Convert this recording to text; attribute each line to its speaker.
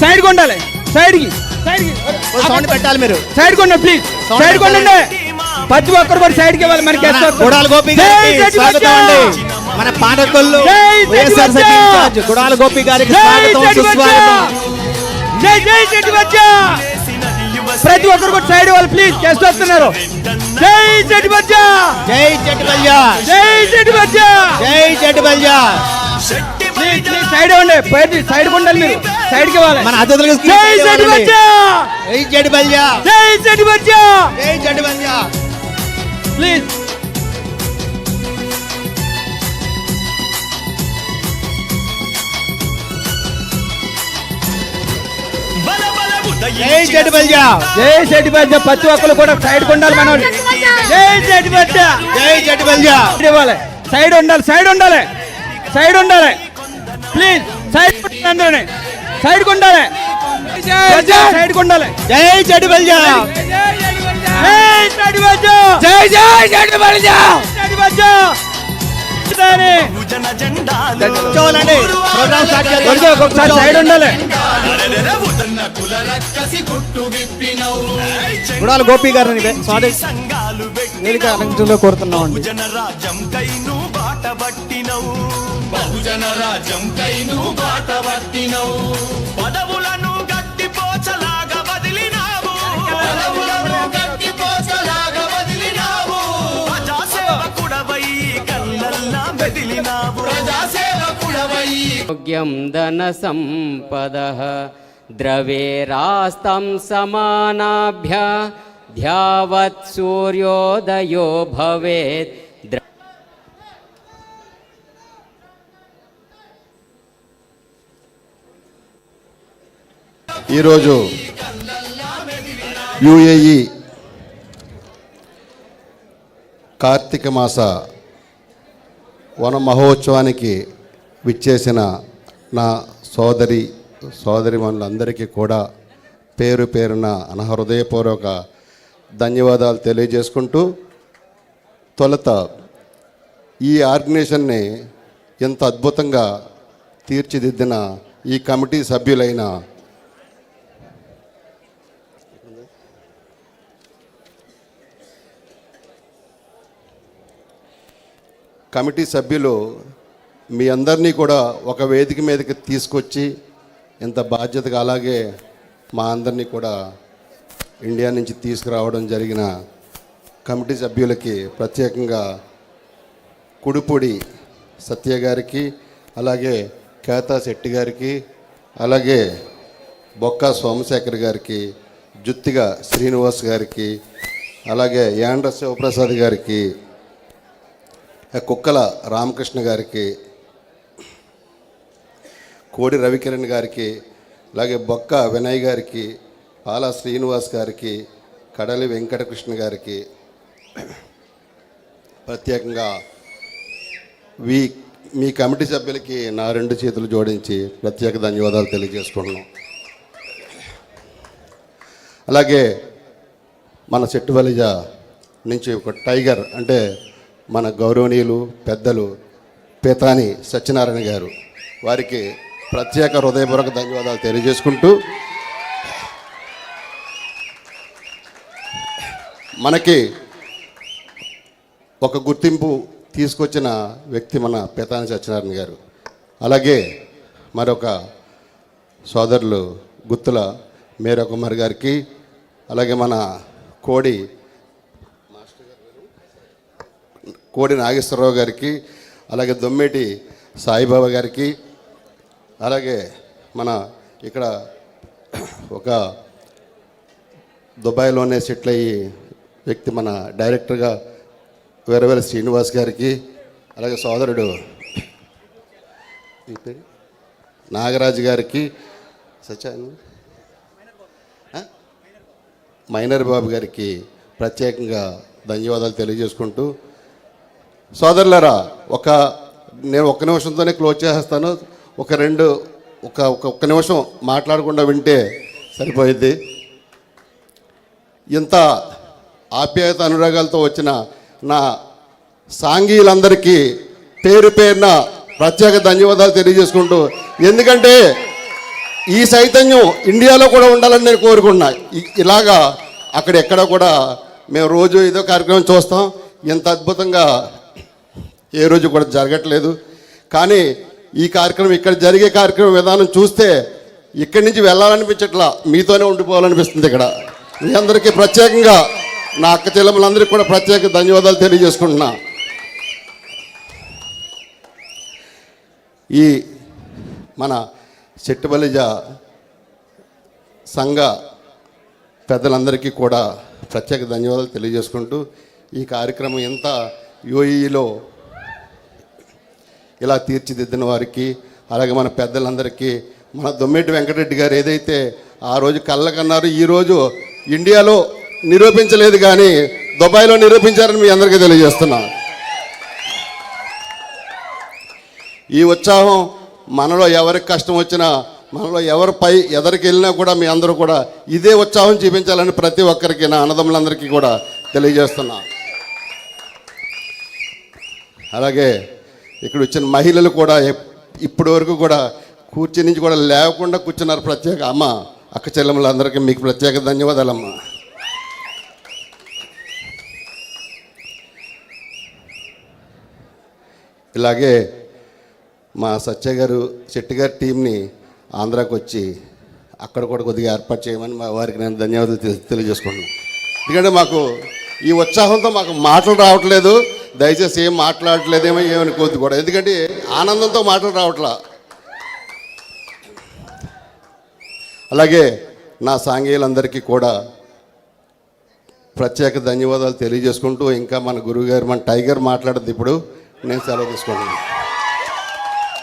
Speaker 1: Side కొండాలి సైడ్కి సైడ్కి
Speaker 2: sound పెట్టాలి మీరు
Speaker 1: సైడ్ కొండ ప్లీజ్ సైడ్ కొండండి. ప్రతి ఒక్కరు కూడా సైడ్కి ఇవ్వాలి మనకి
Speaker 2: మన గుడాల గోపి గారికి స్వాగతం అండి మన పాఠకులు వైఎస్ఆర్
Speaker 1: బచ్చా!
Speaker 2: ఇన్ఛార్జ్ గుడాల గోపి గారికి స్వాగతం సుస్వాగతం
Speaker 1: జై జై చెట్టు బచ్చా ప్రతి ఒక్కరు కూడా సైడ్ ఇవ్వాలి ప్లీజ్ గెస్ట్ వస్తున్నారు జై చెట్టు బచ్చా
Speaker 2: జై చెట్టు బల్జా
Speaker 1: జై చెట్టు బచ్చా
Speaker 2: జై చెట్టు
Speaker 1: ప్లీజ్ సైడ్ బయట సైడ్ కొండాలి మీరు సైడ్కి ఇవ్వాలి.
Speaker 2: మన అతిథులకు
Speaker 1: జై చెట్టు బచ్చా!
Speaker 2: జై చెట్టు బల్జా
Speaker 1: జై బచ్చా!
Speaker 2: జై చెట్టు బల్జా
Speaker 1: ప్లీజ్.
Speaker 2: జై చెట్టు బల్జా
Speaker 1: జై చెట్టు బచ్చా! ప్రతి ఒక్కరు కూడా సైడ్ కొండాలి మనోళ్ళు జై బచ్చా!
Speaker 2: జై చెట్టు బల్జా
Speaker 1: సైడ్ ఇవ్వాలి. సైడ్ ఉండాలి సైడ్ ఉండాలి. సైడ్ ఉండాలి. ప్లీజ్ సైడ్ ఉండాలి సైడ్ ఉండాలి సైడ్ ఉండాలి
Speaker 2: జై చెట్టు బల్జా.
Speaker 1: జై సైడ్ బచ్చా
Speaker 2: జై జై చెట్టు బల్జా.
Speaker 1: సైడ్ బచ్చా
Speaker 2: చూడండి. ప్రోగ్రామ్ స్టార్ట్
Speaker 1: కొంచెం ఒకసారి సైడ్ ఉండాలి.
Speaker 2: గుడాల గోపి గారిని సారీ. కోరుతున్నాం అండి
Speaker 3: జనరాజ్యం కైను బాట పట్టినవు బహుజన రాజ్యం కైను బాట పట్టినవు పదవులను గట్టి పోచలాగా వదిలినావు పదవులను గట్టి పోచలాగా వదిలినావు ప్రజాసేవకుడవై కళ్ళల్లా మెదిలినావు ప్రజాసేవకుడవై
Speaker 4: योग्यं धनसम्पदः द्रवेरास्तं समानाभ्य ध्यावत् सूर्योदयो भवेत्
Speaker 5: ఈరోజు యుఏఈ కార్తీక మాస వన మహోత్సవానికి విచ్చేసిన నా సోదరి సోదరి మనులందరికీ కూడా పేరు పేరున అనహృదయపూర్వక ధన్యవాదాలు తెలియజేసుకుంటూ తొలుత ఈ ఆర్గనైజేషన్ని ఎంత అద్భుతంగా తీర్చిదిద్దిన ఈ కమిటీ సభ్యులైన కమిటీ సభ్యులు మీ అందరినీ కూడా ఒక వేదిక మీదకి తీసుకొచ్చి ఇంత బాధ్యతగా అలాగే మా అందరినీ కూడా ఇండియా నుంచి తీసుకురావడం జరిగిన కమిటీ సభ్యులకి ప్రత్యేకంగా కుడిపూడి సత్య గారికి అలాగే కేతా శెట్టి గారికి అలాగే బొక్క సోమశేఖర్ గారికి జుత్తిగా శ్రీనివాస్ గారికి అలాగే యాండ్ర శివప్రసాద్ గారికి కుక్కల రామకృష్ణ గారికి కోడి రవికిరణ్ గారికి అలాగే బొక్క వినయ్ గారికి పాల శ్రీనివాస్ గారికి కడలి వెంకటకృష్ణ గారికి ప్రత్యేకంగా వీ మీ కమిటీ సభ్యులకి నా రెండు చేతులు జోడించి ప్రత్యేక ధన్యవాదాలు తెలియజేసుకుంటున్నాం. అలాగే మన చెట్టువలిజ నుంచి ఒక టైగర్ అంటే మన గౌరవనీయులు పెద్దలు పేతాని సత్యనారాయణ గారు వారికి ప్రత్యేక హృదయపూర్వక ధన్యవాదాలు తెలియజేసుకుంటూ మనకి ఒక గుర్తింపు తీసుకొచ్చిన వ్యక్తి మన పేతాని సత్యనారాయణ గారు. అలాగే మరొక సోదరులు గుత్తుల మేరకుమార్ గారికి అలాగే మన కోడి కోడి నాగేశ్వరరావు గారికి అలాగే దొమ్మేటి సాయిబాబా గారికి అలాగే మన ఇక్కడ ఒక దుబాయ్లోనే సెటిల్ అయ్యి వ్యక్తి మన డైరెక్టర్గా వేరవేర శ్రీనివాస్ గారికి అలాగే సోదరుడు నాగరాజు గారికి సత్యాను మైనర్ బాబు గారికి ప్రత్యేకంగా ధన్యవాదాలు తెలియజేసుకుంటూ సోదరులరా ఒక నేను ఒక్క నిమిషంతోనే క్లోజ్ చేసేస్తాను. ఒక రెండు ఒక ఒక్క నిమిషం మాట్లాడకుండా వింటే సరిపోయింది ఇంత ఆప్యాయత అనురాగాలతో వచ్చిన నా సాంఘీయులందరికీ పేరు పేరున ప్రత్యేక ధన్యవాదాలు తెలియజేసుకుంటూ ఎందుకంటే ఈ చైతన్యం ఇండియాలో కూడా ఉండాలని నేను కోరుకున్నా. ఇలాగా అక్కడ ఎక్కడ కూడా మేము రోజు ఏదో కార్యక్రమం చూస్తాం. ఇంత అద్భుతంగా ఏ రోజు కూడా జరగట్లేదు. కానీ ఈ కార్యక్రమం ఇక్కడ జరిగే కార్యక్రమం విధానం చూస్తే ఇక్కడి నుంచి వెళ్ళాలనిపించట్లా. మీతోనే ఉండిపోవాలనిపిస్తుంది ఇక్కడ. మీ అందరికీ ప్రత్యేకంగా నా అక్క చెల్లెములందరికీ కూడా ప్రత్యేక ధన్యవాదాలు తెలియజేసుకుంటున్నా. ఈ మన చెట్టుబలిజ సంఘ పెద్దలందరికీ కూడా ప్రత్యేక ధన్యవాదాలు తెలియజేసుకుంటూ ఈ కార్యక్రమం ఎంత యూఈలో ఇలా తీర్చిదిద్దిన వారికి అలాగే మన పెద్దలందరికీ మన దొమ్మేటి వెంకటరెడ్డి గారు ఏదైతే ఆ రోజు కళ్ళకన్నారు ఈరోజు ఇండియాలో నిరూపించలేదు కానీ దుబాయ్లో నిరూపించారని మీ అందరికీ తెలియజేస్తున్నా. ఈ ఉత్సాహం మనలో ఎవరికి కష్టం వచ్చినా మనలో ఎవరు పై ఎదరికి వెళ్ళినా కూడా మీ అందరూ కూడా ఇదే ఉత్సాహం చూపించాలని ప్రతి ఒక్కరికి నా అన్నదమ్ములందరికీ కూడా తెలియజేస్తున్నా. అలాగే ఇక్కడ వచ్చిన మహిళలు కూడా ఇప్పటి వరకు కూడా కూర్చుని నుంచి కూడా లేకుండా కూర్చున్నారు ప్రత్యేక అమ్మ అక్క చెల్లెములందరికీ మీకు ప్రత్యేక ధన్యవాదాలమ్మా. ఇలాగే మా సత్య గారు శెట్టి గారి టీంని ఆంధ్రాకి వచ్చి అక్కడ కూడా కొద్దిగా ఏర్పాటు చేయమని మా వారికి నేను ధన్యవాదాలు తెలియజేసుకున్నాను ఎందుకంటే మాకు ఈ ఉత్సాహంతో మాకు మాటలు రావట్లేదు. దయచేసి ఏం మాట్లాడలేదేమో ఏమనుకోవద్దు కూడా. ఎందుకంటే ఆనందంతో మాటలు రావట్లా. అలాగే నా సాంఘీయులందరికీ కూడా ప్రత్యేక ధన్యవాదాలు తెలియజేసుకుంటూ ఇంకా మన గురువుగారు మన టైగర్ మాట్లాడద్దు ఇప్పుడు. నేను సెలవు తీసుకుంటున్నాను.